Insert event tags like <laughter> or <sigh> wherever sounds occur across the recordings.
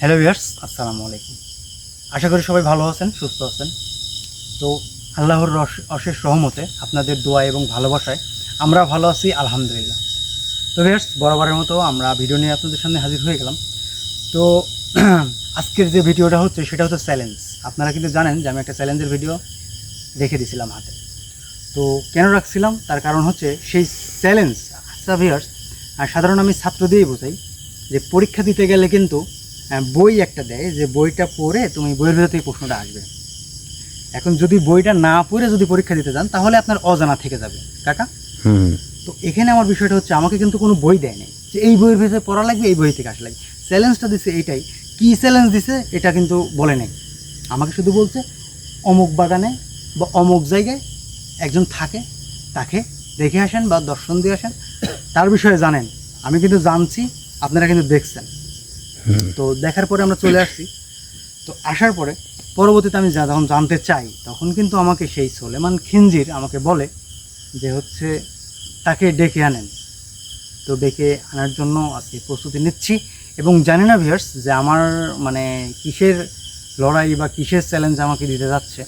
Hello viewers আসসালামু আলাইকুম। আশা করি সবাই ভালো আছেন, সুস্থ আছেন। তো আল্লাহর অশেষ রহমতে আপনাদের দোয়া এবং ভালোবাসায় আমরা ভালো আছি, আলহামদুলিল্লাহ। তো ভিয়ার্স বরাবরের মতো আমরা ভিডিও নিয়ে আপনাদের সামনে হাজির হয়ে গেলাম। তো <clears throat> আজকের যে ভিডিওটা হচ্ছে, সেটা হচ্ছে চ্যালেঞ্জ আপনারা কিন্তু জানেন যে আমি একটা চ্যালেঞ্জের ভিডিও রেখে দিয়েছিলাম হাতে। তো কেন রাখছিলাম? তার কারণ হচ্ছে, সেই চ্যালেঞ্জ আচ্ছা ভিয়ার্স সাধারণ আমি ছাত্র দিয়েই বোঝাই যে পরীক্ষা দিতে গেলে কিন্তু বই একটা দেয় যে বইটা পড়ে তুমি বইয়ের ভিতর থেকে প্রশ্নটা আসবে। এখন যদি বইটা না পড়ে যদি পরীক্ষা দিতে যান তাহলে আপনার অজানা থেকে যাবে। কাকা? তো এখানে আমার বিষয়টা হচ্ছে আমাকে কিন্তু কোনো বই দেয় নাই। যে এই বইয়ের ভিতরে পড়া লাগবে এই বই থেকে আসা লাগবে। চ্যালেঞ্জটা দিছে এইটাই কী চ্যালেঞ্জ দিছে এটা কিন্তু বলে নাই। আমাকে শুধু বলছে অমুক বাগানে বা অমুক জায়গায় একজন থাকে তাকে দেখে আসেন বা দর্শন দিয়ে আসেন। তার বিষয়ে জানেন। আমি কিন্তু জানছি আপনারা কিন্তু দেখছেন। তো দেখার পরে আমরা চলে আসছি। তো আসার পরে পরবর্তীতে আমি যা- যখন জানতে চাই, তখন কিন্তু আমাকে সেই সোলেমান খিনজির আমাকে বলে যে হচ্ছে তাকে ডেকে আনেন। তো ডেকে আনার জন্য আজকে প্রস্তুতি নিচ্ছি এবং জানি না ভিয়ার্স যে আমার মানে কিসের লড়াই বা কিসের চ্যালেঞ্জ আমাকে দিতে যাচ্ছে।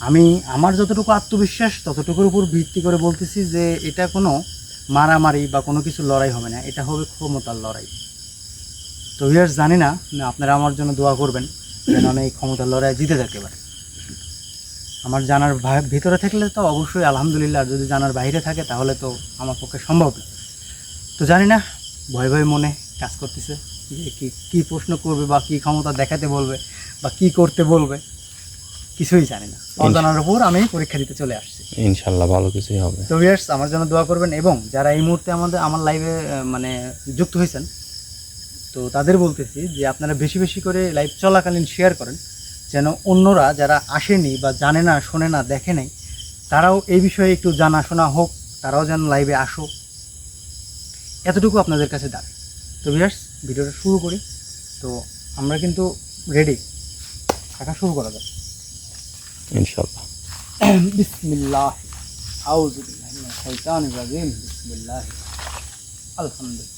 আমি, আমার যতটুকু আত্মবিশ্বাস, ততটুকুর উপর ভিত্তি করে বলতেছি যে এটা কোনো মারামারি বা কোনো কিছু লড়াই হবে না। এটা হবে ক্ষমতার লড়াই। তো ভিয়ার্স জানি না আপনারা আমার জন্য দোয়া করবেন যেন আমি এই ক্ষমতার লড়াই জিতে থাকতে পারি আমার জানার ভিতরে থাকলে তো অবশ্যই আলহামদুলিল্লাহ আর যদি জানার বাইরে থাকে তাহলে তো আমার পক্ষে সম্ভব না। তো জানি না ভয় ভয় মনে কাজ করতেছে যে কি কী প্রশ্ন করবে বা কী ক্ষমতা দেখাতে বলবে বা কি করতে বলবে কিছুই জানি না। অজানার উপর আমি পরীক্ষা দিতে চলে আসছি। ইনশাল্লাহ ভালো কিছুই হবে। তো ভিউয়ার্স আমার জন্য দোয়া করবেন এবং যারা এই মুহূর্তে আমাদের আমার লাইভে মানে যুক্ত হয়েছেন তো তাদের বলতেছি যে আপনারা বেশি বেশি করে লাইভ চলাকালীন শেয়ার করেন যেন অন্যরা যারা আসেনি বা জানে না শোনে না দেখে নাই তারাও এই বিষয়ে একটু জানাশোনা হোক তারাও যেন লাইভে আসো এতটুকু আপনাদের কাছে দাবি। তো বিরাস ভিডিওটা শুরু করি। তো আমরা কিন্তু রেডি থাকা শুরু করা যাবে ইনশাল্লাহ আলহামদুলিল্লাহ।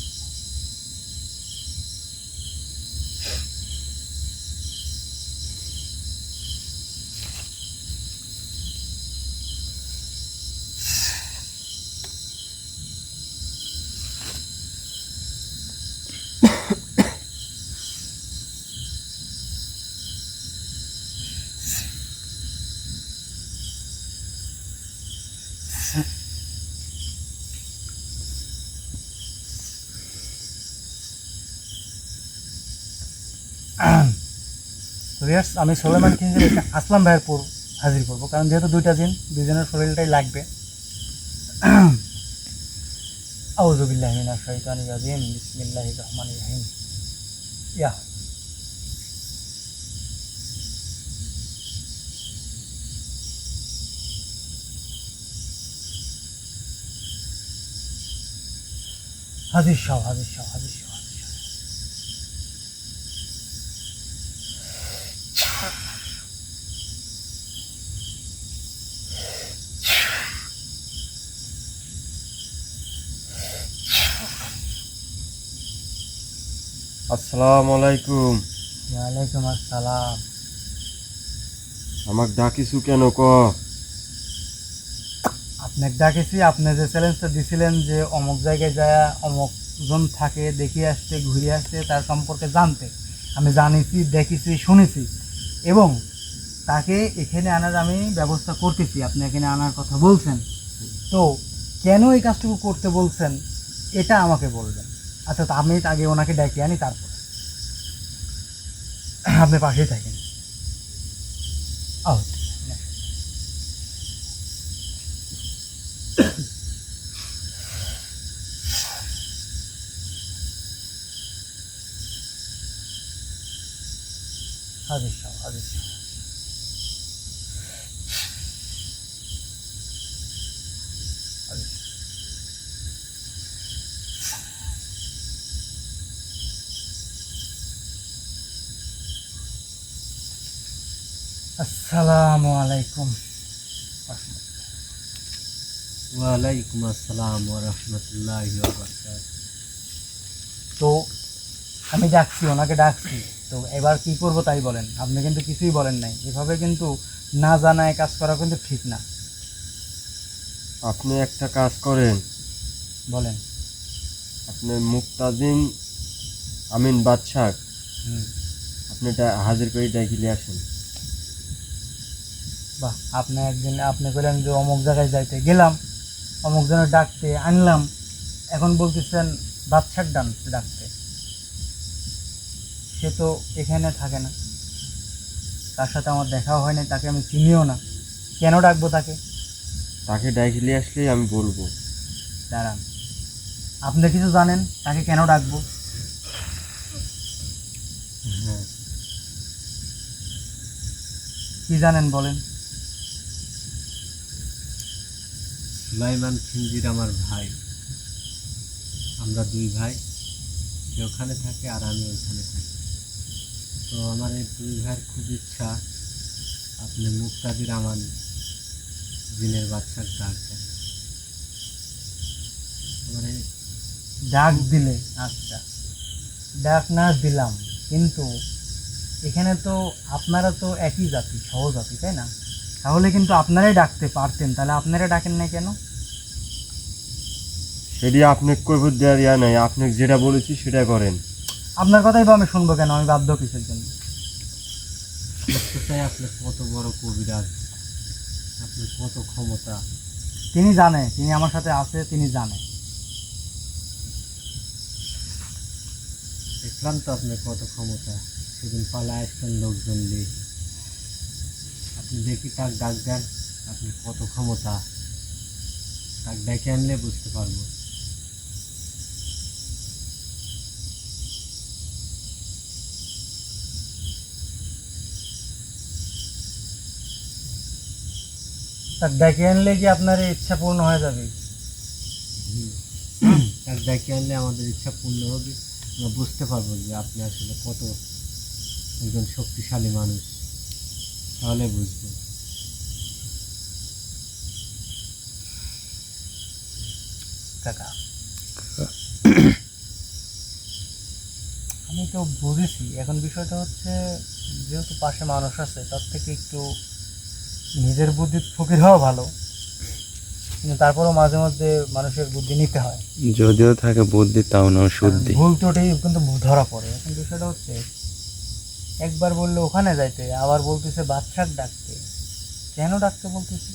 Yes, আমি সোলেমান কিনজির আসলাম ভাইয়ের পর হাজির করব। কারণ যেহেতু দুইটা দিন দুজনের শরীরটাই লাগবে। আউজুবিল্লাহ মিনাশ শাইতানির রাজিম বিসমিল্লাহির রহমানির রহিম। ইয়া। হাজির শাহ হাজির শাহ হাজির আসসালামু আলাইকুম ওয়ালাইকুম আসসালাম। আমাক ডাকিছু কেন ক? আপনাকে ডাকেছি আপনি যে চ্যালেঞ্জটা দিছিলেন যে অমুক জায়গায় যায় অমুক জন থাকে দেখে আসতে ঘুরে আসতে তার সম্পর্কে জানতে। আমি জানিছি দেখেছি শুনেছি এবং তাকে এখানে আনার আমি ব্যবস্থা করতেছি। আপনি এখানে আনার কথা বলছেন। তো কেন এই কাজটুকু করতে বলছেন এটা আমাকে বলবেন। আচ্ছা তো আমি আগে ওনাকে ডেকে আনি তারপর। আপনি পাশেই থাকেন। ও হাজির সাহ আসসালামু আলাইকুম। ওয়ালাইকুম আসসালাম রাহমাতুল্লাহি তো আমি ডাকছি ওনাকে ডাকছি। তো এবার কি করব তাই বলেন। আপনি কিন্তু কিছুই বলেন নাই। এভাবে কিন্তু না জানায় কাজ করা কিন্তু ঠিক না। আপনি একটা কাজ করেন। বলেন। আপনি মুক্তাদিম আমিন বাদশাহ। আপনি এটা হাজির করে ডাকিলে আসেন। বাহ আপনি একদিন আপনি বললেন যে অমুক জায়গায় যাইতে। গেলাম অমুক জনের ডাকতে আনলাম। এখন বলতেছেন বাদশার ডান ডাকতে। সে তো এখানে থাকে না। তার সাথে আমার দেখাও হয় না তাকে আমি চিনিও না। কেন ডাকবো তাকে? তাকে ডাকিলে আসলেই আমি বলব। দাঁড়ান। আপনি কিছু জানেন? তাকে কেন ডাকবো? হ্যাঁ। কি জানেন বলেন? সুলাইমান খিঞ্জির আমার ভাই। আমরা দুই ভাই। সে ওখানে থাকে আর আমি ওইখানে থাকি। তো আমার এই দুই ভাইয়ের খুব ইচ্ছা আপনি মুক্তাদির আমার দিনের বাচ্চার ডাক দেন। এই ডাক দিলে। আচ্ছা। ডাক না দিলাম, কিন্তু এখানে তো আপনারা তো একই জাতি, সহজাতি, তাই না? তাহলে কিন্তু আপনারাই ডাকতে পারতেন তাহলে আপনারা ডাকেন না কেন? সেটি আপনি কৈফত দেওয়ার ইয়া নাই আপনি যেটা বলেছি সেটা করেন। আপনার কথাই বা আমি শুনব কেন? আমি বাধ্য কিসের জন্য? আপনি কত বড় কবিরাজ আপনার কত ক্ষমতা। তিনি জানে তিনি আমার সাথে আছে তিনি জানে। দেখলাম তো আপনার কত ক্ষমতা সেদিন পালায় আসছেন লোকজন নিয়ে। আপনি দেখি তার ডাক দেন আপনি কত ক্ষমতা? তাক ডেকে আনলে বুঝতে পারব। তার ডেকে আনলে কি আপনার ইচ্ছা পূর্ণ হয়ে যাবে? তার ডেকে আনলে আমাদের ইচ্ছা পূর্ণ হবে। আমরা বুঝতে পারব যে আপনি আসলে কত একজন শক্তিশালী মানুষ। তাহলে বুঝব। কাকা। আমি তো বুঝেছি এখন বিষয়টা হচ্ছে যেহেতু পাশে মানুষ আছে তার থেকে একটু নিজের বুদ্ধি ফকির হওয়া ভালো। কিন্তু তারপরেও মাঝে মধ্যে মানুষের বুদ্ধি নিতে হয়। যদিও থাকে বুদ্ধি তাও না শুদ্ধি। ভুল ত্রুটি কিন্তু ধরা পড়ে। এখন বিষয়টা হচ্ছে একবার বললে ওখানে যাইতে। আবার বলতেছে বাচ্চার ডাকতে। কেন ডাকতে বলতেছে?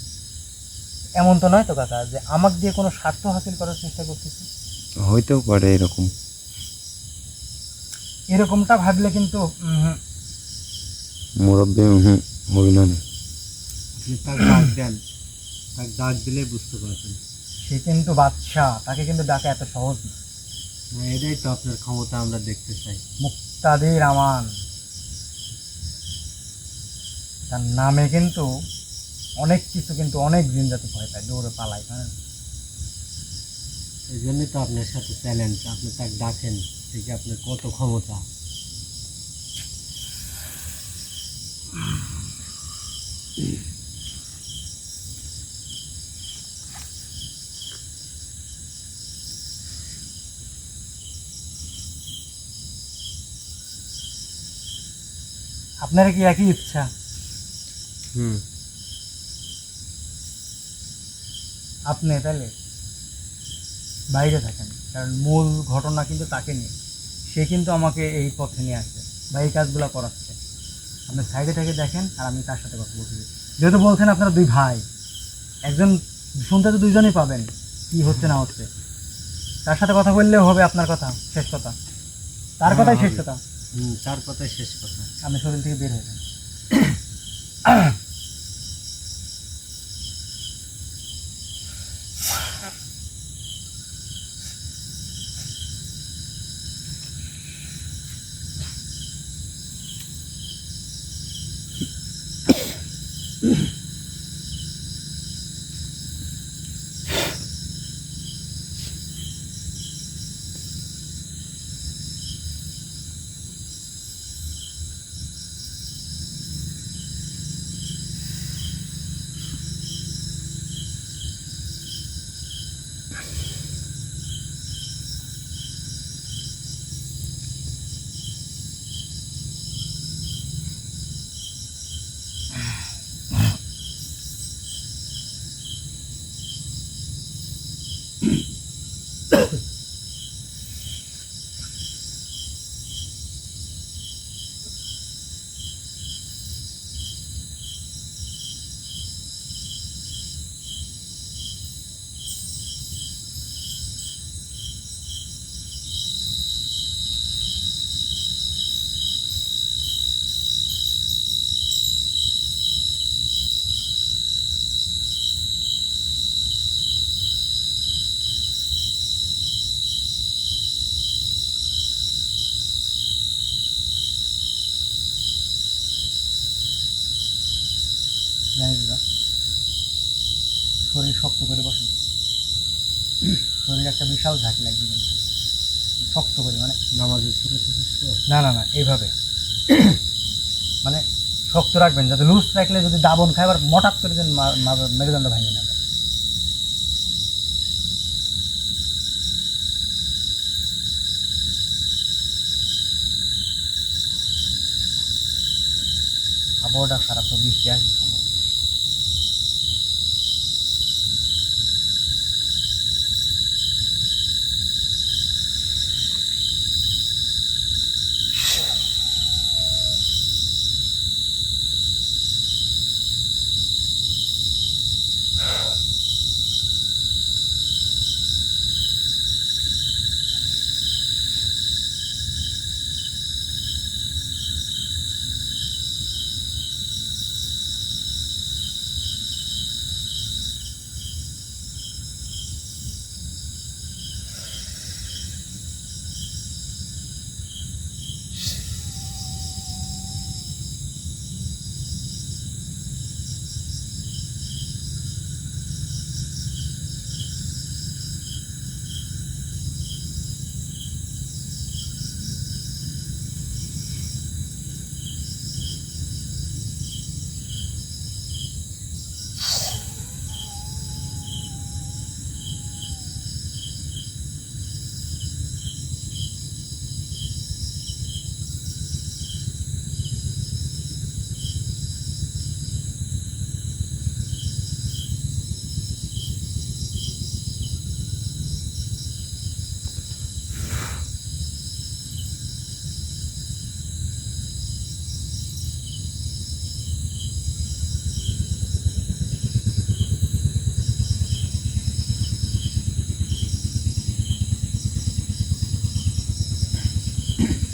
এমন তো নয় তো কাকা যে আমাকে দিয়ে কোনো স্বার্থ হাসিল করার চেষ্টা করতেছে? হইতেও পারে এরকম। এরকমটা ভাবলে কিন্তু মুরব্বী না। তার ডাক দেন। তার ডাক দিলে বুঝতে পারবেন। সে কিন্তু বাদশা তাকে কিন্তু ডাকা এত সহজ না। না, এটাই তো আপনার ক্ষমতা আমরা দেখতে চাই। মুক্তাদির আমান। তার নামে কিন্তু অনেক কিছু কিন্তু অনেক দিন যাতে ভয় পায় দৌড়ে পালায় হ্যাঁ। এই জন্যই তো আপনার সাথে চ্যালেঞ্জ আপনি তাকে ডাকেন দেখি আপনার কত ক্ষমতা। আপনারা কি একই ইচ্ছা? হুম। আপনি তাহলে বাইরে থাকেন কারণ মূল ঘটনা কিন্তু তাকে নিয়ে। সে কিন্তু আমাকে এই পথে নিয়ে আসছে বা এই কাজগুলো করাচ্ছে। আপনি সাইডে থেকে দেখেন আর আমি তার সাথে কথা বলছি যেহেতু বলছেন আপনারা দুই ভাই একজন শুনতে তো দুইজনই পাবেন কি হচ্ছে না হচ্ছে। তার সাথে কথা বললেও হবে আপনার কথা শেষ কথা। তার হ্যাঁ, কথাই শেষ কথা। হুম তার কথাই শেষ কথা। আপনি শরীর থেকে বের হয়ে যান। বিশাল ঝাঁকি লাগবে কিন্তু। শক্ত করে মানে নামাজের না না না এইভাবে। মানে শক্ত রাখবেন যাতে লুজ রাখলে যদি দাবন খায় আবার মটাক করে দেন মেরুদণ্ড ভাঙে না। আবহাওয়াটা খারাপ তো বৃষ্টি আসবে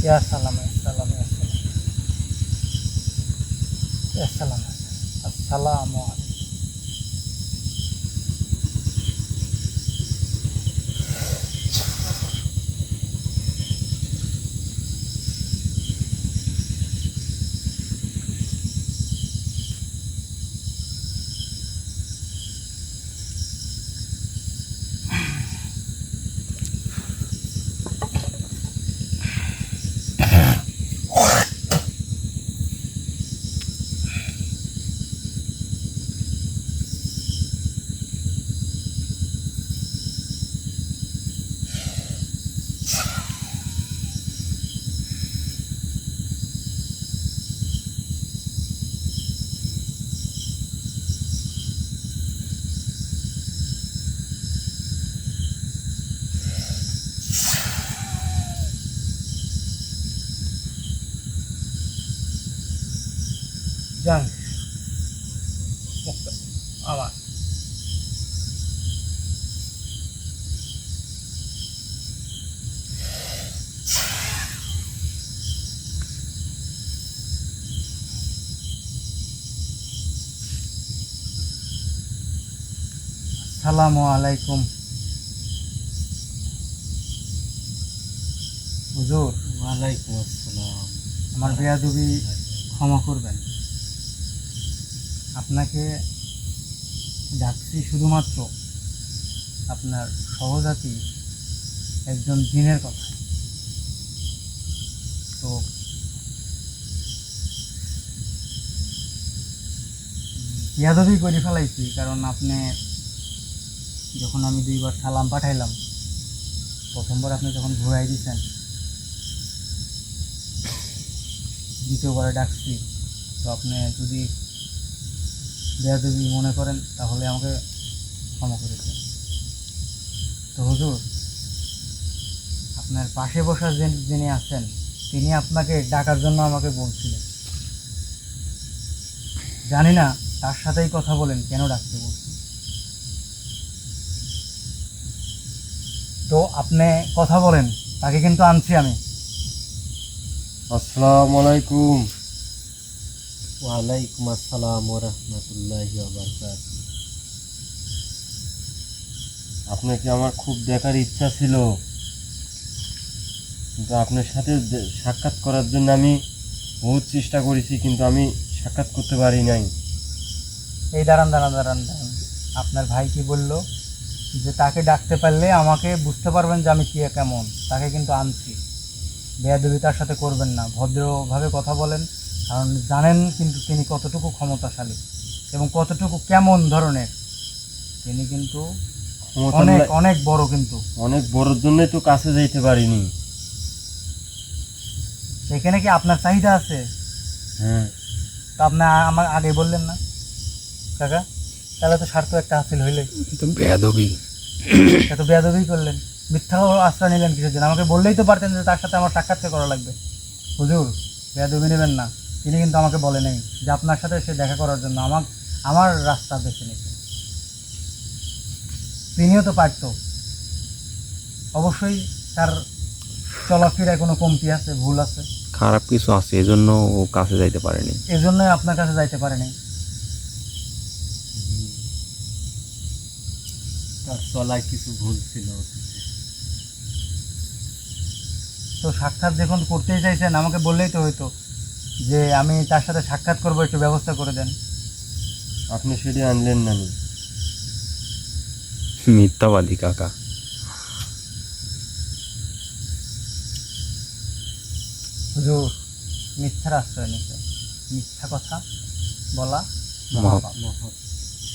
ইয়া সালাম সালাম সালাম। আসসালামু আলাইকুম। যান আমার। আসসালামু আলাইকুম। হুজুর ওয়ালাইকুম আসসালাম। আমার বেয়াদবি ক্ষমা করবেন। আপনাকে ডাকছি শুধুমাত্র আপনার সহজাতি একজন দিনের কথা। তো বেয়াদবি করে ফেলাইছি, কারণ আপনি যখন আমি দুইবার সালাম পাঠাইলাম, প্রথমবার আপনি যখন ঘুরাই দিয়েছেন দ্বিতীয়বারে ডাকছি, তো আপনি যদি বেয়াদবি মনে করেন, তাহলে আমাকে ক্ষমা করে দিন তো হুজুর, আপনার পাশে বসা যে- যিনি আছেন, তিনি আপনাকে ডাকার জন্য আমাকে বলছিলেন। জানি না তার সাথেই কথা বলেন, কেন ডাকতে বলছেন। তো আপনি কথা বলেন, তাকে কিন্তু আনছি আমি। আসসালামু আলাইকুম। ওয়ালাইকুম আসসালাম ওরহমতুল্লাহি ওবরকাত আপনাকে আমার খুব দেখার ইচ্ছা ছিল? কিন্তু আপনার সাথে সাক্ষাৎ করার জন্য আমি বহুত চেষ্টা করেছি কিন্তু আমি সাক্ষাৎ করতে পারি নাই। এই দাঁড়ান দাঁড়ান দাঁড়ান দাঁড়ান। আপনার ভাই কি বলল? যে তাকে ডাকতে পারলে আমাকে বুঝতে পারবেন যে আমি কি কেমন। তাকে কিন্তু আনছি। বেয়াদবি তার সাথে করবেন না। ভদ্রভাবে কথা বলেন। কারণ জানেন কিন্তু তিনি কতটুকু ক্ষমতাশালী এবং কতটুকু কেমন ধরনের। তিনি কিন্তু অনেক অনেক বড় কিন্তু। অনেক বড়র জন্যই তো কাছে যাইতে পারিনি। সেখানে কি আপনার চাহিদা আছে? হ্যাঁ। তা আপনি আমার আগে বললেন না। কাকা তাহলে তো স্বার্থ একটা হাসিল হইলে তো বেয়াদবি। এত বেয়াদবি করলেন। মিথ্যা আশ্রয় নিলেন কিছু দিন আমাকে বললেই তো পারতেন যে তার সাথে আমার সাক্ষাৎকার করা লাগবে। হুজুর বেয়াদবি নেবেন না। তিনি কিন্তু আমাকে বলে নেই যে আপনার সাথে সে দেখা করার জন্য আমার আমার রাস্তা বেছে নিতে তিনিও তো পারতো। অবশ্যই তার চলাফেরায় কোনো কমতি আছে ভুল আছে। খারাপ কিছু আছে এজন্য ও কাছে যাইতে পারেনি। এজন্যই আপনার কাছে যাইতে পারেনি। তার চলায় কিছু ভুল ছিল। তো সাক্ষাৎ যখন করতেই চাইছেন আমাকে বললেই তো হইতো। যে আমি তার সাথে সাক্ষাৎ করব একটু ব্যবস্থা করে দেন। আপনি সেটি আনলেন না মিথ্যাবাদী কাকা। হুজুর মিথ্যার আশ্রয় নিতে। মিথ্যা কথা বলা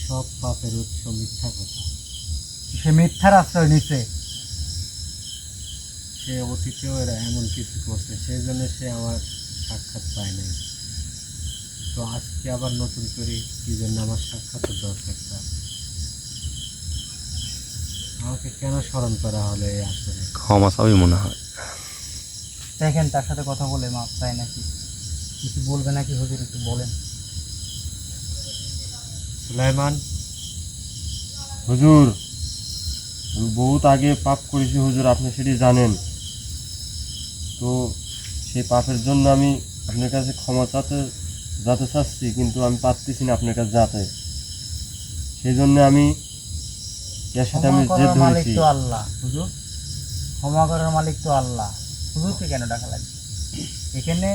সব পাপের উৎস মিথ্যা কথা। সে মিথ্যার আশ্রয় নিছে। সে অতীতেও এরা এমন কিছু করছে সেই জন্য সে আমার সাক্ষাৎ পায় নাই। তো আজকে আবার নতুন করে কি জন্য আমার সাক্ষাতের দরকার তার আমাকে কেন স্মরণ করা হলো এই আসরে? ক্ষমা চাবি মনে হয়। দেখেন তার সাথে কথা বলে মাপ চাই নাকি? কিছু বলবে নাকি হুজুর একটু বলেন। সুলাইমান? হুজুর আমি বহুত আগে পাপ করেছি হুজুর আপনি সেটি জানেন। তো সেই পাপের জন্য আমি আপনার কাছে ক্ষমা চাতে যাতে চাচ্ছি কিন্তু আমি পারতেছি না আপনার কাছে যাতে। সেই জন্য আমি এর সাথে আমি ক্ষমা জেদ করার মালিক ধরেছি তো আল্লাহ। হুজুর ক্ষমা করার মালিক তো আল্লাহ। হুজুরকে কেন ডাকা লাগবে এখানে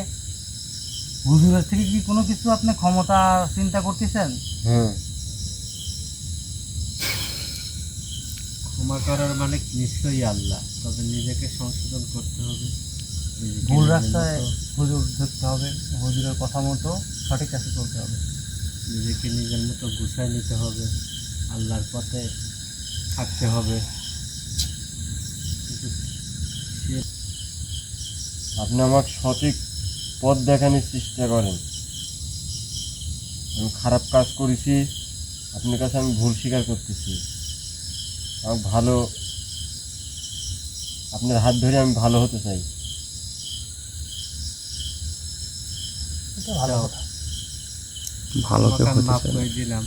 হুজুরের থেকে কি কোনো কিছু আপনি ক্ষমতা চিন্তা করতেছেন? হ্যাঁ। ক্ষমা করার মানে নিশ্চয়ই আল্লাহ তবে নিজেকে সংশোধন করতে হবে। ভুল রাস্তায় হুজুর ধরতে হবে হুজুরের কথা মতো সঠিক কাছে চলতে হবে। নিজেকে নিজের মতো গুছাই নিতে হবে আল্লাহর পথে থাকতে হবে। আপনি আমাকে সঠিক পথ দেখানোর চেষ্টা করেন। আমি খারাপ কাজ করেছি আপনার কাছে আমি ভুল স্বীকার করতেছি। আমার ভালো আপনার হাত ধরে আমি ভালো হতে চাই। ভালো কথা। ভালো কেউ আমি হতে মাফ করে দিলাম।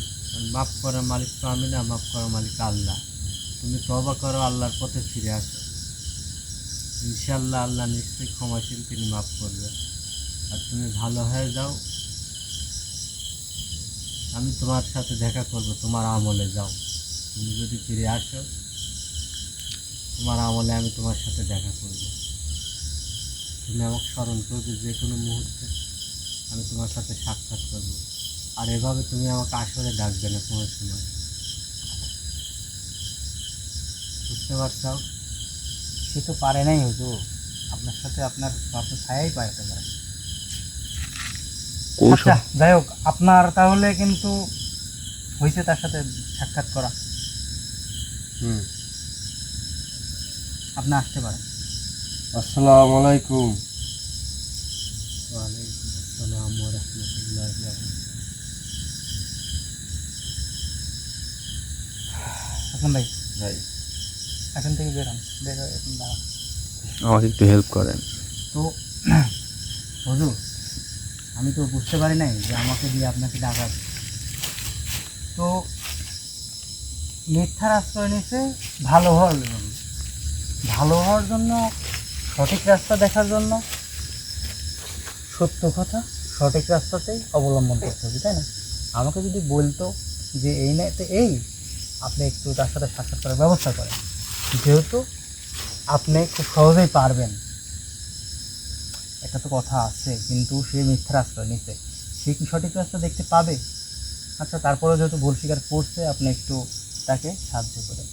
মাফ করার মালিক তো আমি না মাফ করার মালিক আল্লাহ। তুমি তবা করো আল্লাহর পথে ফিরে আসো। ইনশাল্লাহ আল্লাহ নিশ্চয়ই ক্ষমাশীল তিনি মাফ করবে। আর তুমি ভালো হয়ে যাও। আমি তোমার সাথে দেখা করব তোমার আমলে যাও। তুমি যদি ফিরে আসো তোমার আমলে আমি তোমার সাথে দেখা করব। তুমি আমাকে স্মরণ করবে যে কোনো মুহূর্তে। আমি তোমার সাথে সাক্ষাৎ করব। আর এভাবে তুমি আমাকে আসলে ডাকবে না কোনো সময়। বুঝতে পারছ সে তো পারে নাই হুজুর। আপনার সাথে আপনার আপনার ছায়াই পাইতে পারে। আচ্ছা যাই হোক আপনার তাহলে কিন্তু হয়েছে তার সাথে সাক্ষাৎ করা। হুম। আপনি আসতে পারেন। আসসালামু আলাইকুম। ওয়ালাইকুম আসসালাম রাহমাতুল্লাহি বারাকাতুহু। ভাই। ভাই। এখান থেকে বেরোন বের এখন দাঁড়ান। আমাকে একটু হেল্প করেন। তো <clears throat> হুজুর আমি তো বুঝতে পারি নাই যে আমাকে দিয়ে আপনাকে ডাকা তো মিথ্যার আশ্রয় নিয়েছে ভালো হওয়ার জন্য। ভালো হওয়ার জন্য সঠিক রাস্তা দেখার জন্য সত্য কথা। সঠিক রাস্তাতেই অবলম্বন করতে হবে, তাই না? আমাকে যদি বলতো যে এই না, তো এই, আপনি একটু তার সাথে সাক্ষাৎ করার ব্যবস্থা করেন। যেহেতু আপনি খুব সহজেই পারবেন। একটা তো কথা আছে, কিন্তু সে মিথ্যার আশ্রয় নিচ্ছে সে কি সঠিক রাস্তা দেখতে পাবে? আচ্ছা তারপরে যেহেতু ভুল স্বীকার করছে, আপনি একটু তাকে সাহায্য করেন।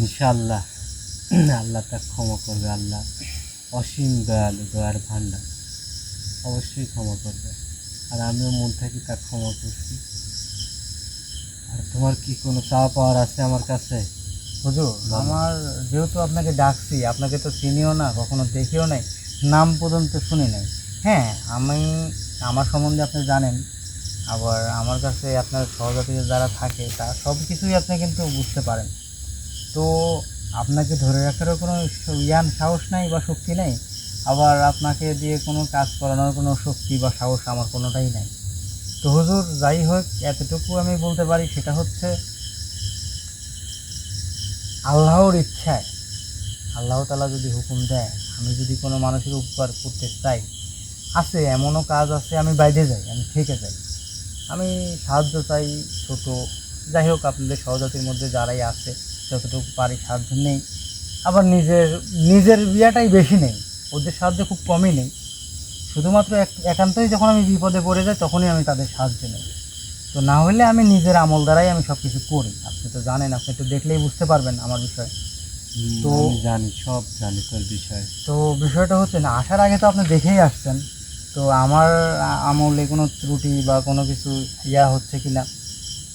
ইনশাআল্লাহ, আল্লাহ তার ক্ষমা করবে, আল্লাহ অসীম দয়ালু, দয়ার ভান্ডার অবশ্যই ক্ষমা করবে। আর আমিও মন থেকে তার ক্ষমা করছি। আর তোমার কি কোনো চাওয়া পাওয়ার আছে আমার কাছে? হুজুর আমার যেহেতু আপনাকে ডাকছি, আপনাকে তো চিনিও না, কখনো দেখিও নাই, নাম পর্যন্ত শুনি নাই। হ্যাঁ আমি, আমার সম্বন্ধে আপনি জানেন, আবার আমার কাছে আপনার সহজাতীয় যারা থাকে তা সব কিছুই আপনি কিন্তু বুঝতে পারেন। তো আপনাকে ধরে রাখারও কোনো জ্ঞান সাহস নাই বা শক্তি নেই? আবার আপনাকে দিয়ে কোনো কাজ করানোর কোনো শক্তি বা সাহস আমার কোনোটাই নাই। তো হুজুর, যাই হোক, এতটুকু আমি বলতে পারি, সেটা হচ্ছে আল্লাহর ইচ্ছায়, আল্লাহ তালা যদি হুকুম দেয়, আমি যদি কোনো মানুষের উপকার করতে চাই, আছে, এমনও কাজ আছে, আমি বাইরে যাই, আমি থেকে যাই। আমি সাহায্য চাই ছোট, যাই হোক, আপনাদের সহজাতির মধ্যে যারাই আছে, যতটুকু পারি সাহায্য নেই। আবার নিজের নিজের বিয়াটাই বেশি নেই। ওদের সাহায্য খুব কমই নেই। শুধুমাত্র এক একান্তই যখন আমি বিপদে পড়ে যাই তখনই আমি তাদের সাহায্য নেই। তো না হলে আমি নিজের আমল দ্বারাই আমি সব কিছু করি। আপনি তো জানেন আপনি একটু দেখলেই বুঝতে পারবেন আমার বিষয়ে। তো- জানি সব জানি তোর বিষয়। তো বিষয়টা হচ্ছে না আসার আগে তো আপনি দেখেই আসছেন। তো আমার আমলে কোনো ত্রুটি বা কোনো কিছু ইয়া হচ্ছে কি না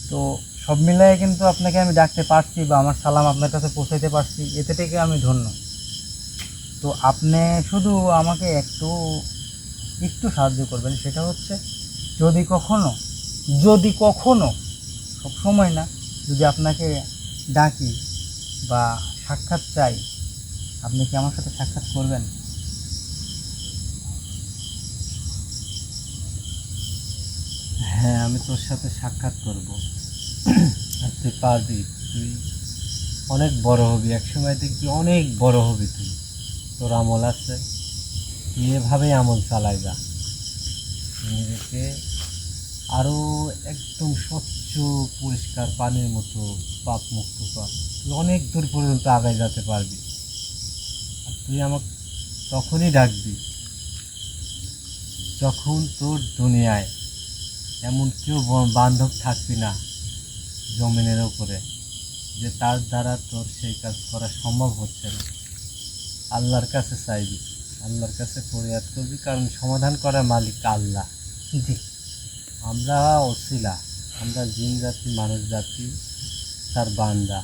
তো সব মিলিয়ে কিন্তু আপনাকে আমি ডাকতে পারছি বা আমার সালাম আপনার কাছে পৌঁছাইতে পারছি। এতে থেকে আমি ধন্য। তো আপনি শুধু আমাকে একটু একটু সাহায্য করবেন, সেটা হচ্ছে যদি কখনো যদি কখনো, সব সময় না, যদি আপনাকে ডাকি বা সাক্ষাৎ চাই, আপনি কি আমার সাথে সাক্ষাৎ করবেন? হ্যাঁ আমি তোর সাথে সাক্ষাৎ করব। আর তুই পারবি, তুই অনেক বড় হবি, একসময় দেখবি অনেক বড় হবি তুই। তোর আমল আছে। তুই এভাবেই আমল চালাই যা। নিজেকে আরও একদম স্বচ্ছ, পরিষ্কার পানির মতো পাপ মুক্ত কর। তুই অনেক দূর পর্যন্ত আগায় যেতে পারবি। আর তুই আমাকে তখনই ডাকবি, যখন তোর দুনিয়ায় এমন কেউ বান্ধব থাকবি না জমিনের উপরে, যে তার দ্বারা তোর সেই কাজ করা সম্ভব হচ্ছে না। আল্লাহর কাছে চাইবি আল্লাহর কাছে ফরিয়াদ করবি কারণ সমাধান করার মালিক আল্লাহ। জি। আমরা অশিলা আমরা জিন জাতি মানুষ জাতি তার বান্দা।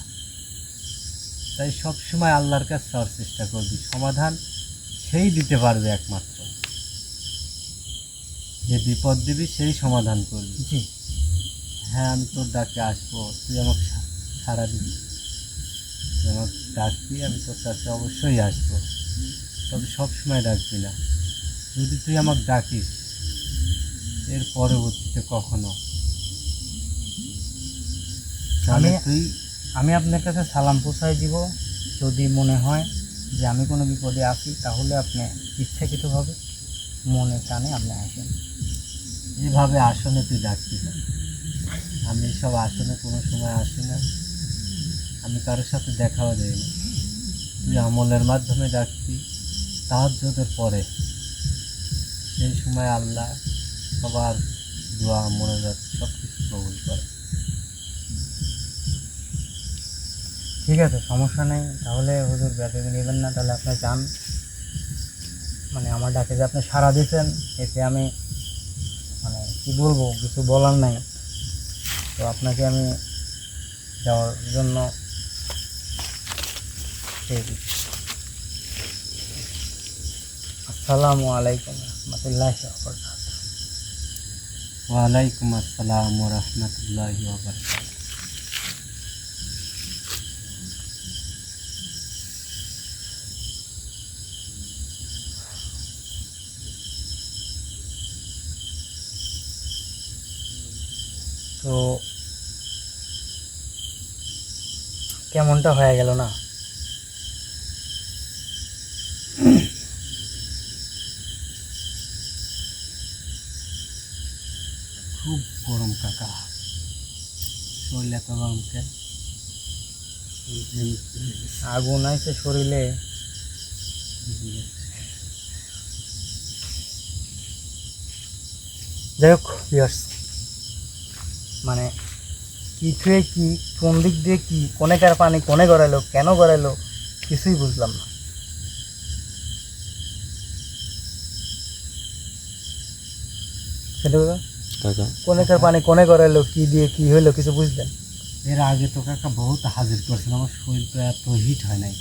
তাই সব সময় আল্লাহর কাছে চাওয়ার চেষ্টা করবি সমাধান সেই দিতে পারবে একমাত্র। যে বিপদ দিবি সেই সমাধান করবি। জি। হ্যাঁ আমি তোর ডাকে আসব তুই আমাকে সা- সাড়া দিবি। আমাকে ডাকবি আমি তোর কাছে অবশ্যই আসব। তবে সব সময় ডাকবি না। যদি তুই আমাকে ডাকিস এর পরবর্তীতে কখনো। আমি- তুই আমি আপনার কাছে সালাম পৌঁছাই দিব। যদি মনে হয় যে আমি কোনো বিপদে আছি তাহলে আপনি ইচ্ছাকৃতভাবে মনে টানে আপনি আসেন। এভাবে আসনে তুই ডাকবি না। আমি এসব আসনে কোনো সময় আসি না। আমি কারোর সাথে দেখাও দেই না তুই আমলের মাধ্যমে ডাকবি, তাহাজ্জুদের পরে। সেই সময় আল্লাহ সবার দোয়া মনোজাত সব কিছু কবুল করে। ঠিক আছে, সমস্যা নেই। তাহলে হুজুর ব্যাগে নেবেন না, তাহলে আপনি যান। মানে আমার ডাকে যে আপনি সাড়া দিয়েছেন, এতে আমি মানে কি বলব, কিছু বলার নাই। তো আপনাকে আমি যাওয়ার জন্য। আসসালামু আলাইকুম রহমতুল্লাহ ওয়ালাইকুম আসসালাম রহমতুল্লাহ বারকাত তো কেমনটা হয়ে গেল না খুব গরম কাকা। শরীর এত গরম কেন আগুন আছে শরীরে। যাই হোক ভিউয়ার্স মানে কি কি, কোন দিক দিয়ে কি, কোনে কার পানি, কোনে গড়াইলো কেন গড়াইলো কিছুই বুঝলাম না। বুঝলাম? কাকা কোনেকার পানি কোনে কি দিয়ে কি হইল কিছু বুঝলেন? এর আগে তো কাকা বহুত হাজির করছিল আমার শরীর তো এত হিট হয় নাই।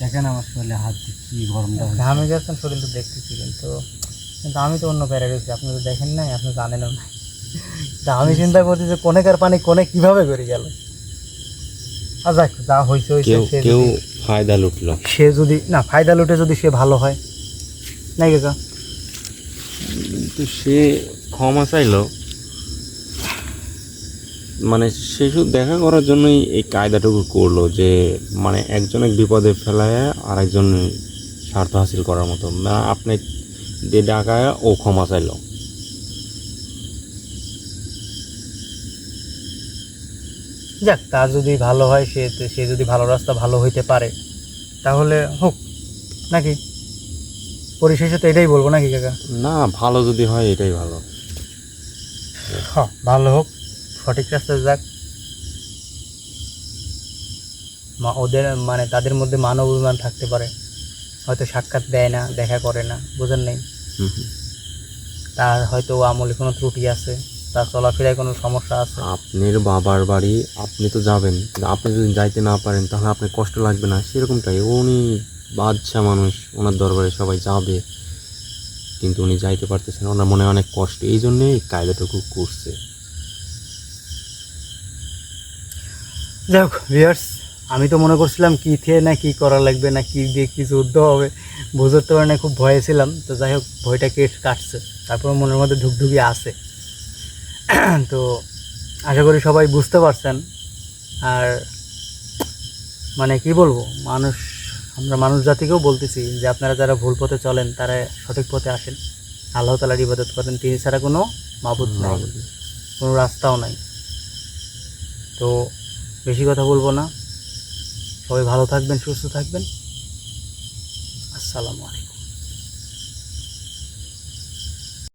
দেখেন আমার শরীরে হাত দিয়ে কি গরমটা ঘামে গেছেন শরীর তো দেখতেছি কিন্তু কিন্তু আমি তো অন্য প্যারা গেছি আপনি তো দেখেন নাই আপনি জানেনও না তা আমি চিন্তা করছি যে কোনেকার পানি কোনে কীভাবে করে গেল। আর যাক যা হয়েছে হয়েছে সে কেউ ফায়দা লুটলো। সে যদি না ফায়দা লুটে যদি সে ভালো হয়। নাই কাকা? তো সে ক্ষমা চাইলো। মানে সে শুধু দেখা করার জন্যই এই কায়দাটুকু করল যে মানে একজনের বিপদে ফেলায় আর একজন স্বার্থ হাসিল করার মতো। আপনি যে ডাকায় ও ক্ষমা চাইলো। যাক, তার যদি ভালো হয়, সে সে যদি ভালো রাস্তা ভালো হইতে পারে, তাহলে হোক, নাকি? পরিশেষে তো এটাই বলব নাকি কাকা? না ভালো যদি হয় এটাই ভালো। হ্যাঁ ভালো হোক সঠিক রাস্তায় যাক। মা ওদের মানে তাদের মধ্যে মানব অভিমান থাকতে পারে। হয়তো সাক্ষাৎ দেয় না দেখা করে না বুঝেন নেই। তার হয়তো আমলে কোনো ত্রুটি আছে তার চলাফেরায় কোনো সমস্যা আছে। আপনার বাবার বাড়ি আপনি তো যাবেন। আপনি যদি যাইতে না পারেন তাহলে আপনার কষ্ট লাগবে না। সেরকমটাই উনি বাদশা মানুষ, ওনার দরবারে সবাই যাবে। কিন্তু উনি যাইতে পারতেছেন ওনার মনে অনেক কষ্ট। এই জন্যে এই কায়দাটুকু করছে। যাই হোক ভিয়ার্স আমি তো মনে করছিলাম কি থেকে না কি করা লাগবে, না কি দিয়ে কি যুদ্ধ হবে, বুঝতে পারে না, খুব ভয়ে ছিলাম। তো যাই হোক, ভয়টা কেট কাটছে? তারপর মনের মধ্যে ধুকধুকি আছে। <clears throat> তো আশা করি সবাই বুঝতে পারছেন। আর মানে কি বলব, মানুষ আমরা মানুষ জাতিকেও বলতেছি যে আপনারা যারা ভুল পথে চলেন তারা সঠিক পথে আসেন। আল্লাহ তালার ইবাদত করেন তিনি ছাড়া কোনো মাবুদ নাই। কোনো রাস্তাও নাই। তো বেশি কথা বলব না। সবাই ভালো থাকবেন সুস্থ থাকবেন। আসসালামু আলাইকুম।